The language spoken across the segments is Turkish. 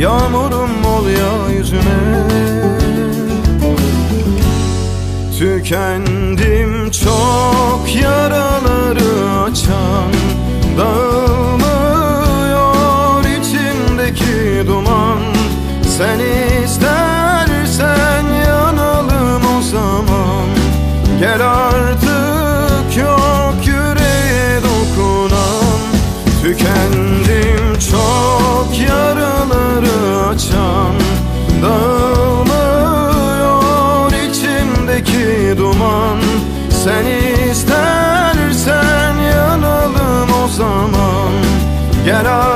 Yağmurum ol ya Tükendim çok yaraları açan Dağılmıyor içimdeki duman. Sen istersen Sen istersen yanalım o zaman. Gel artık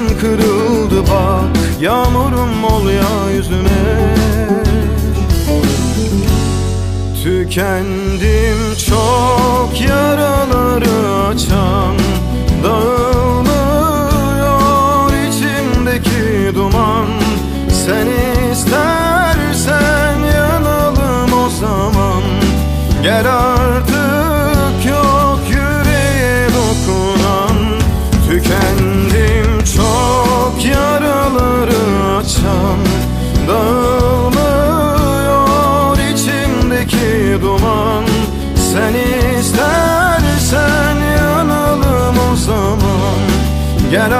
Kanadım kırıldı bak Yağmurum ol ya yüzüme Tükendim istersen yanalım o zaman Gel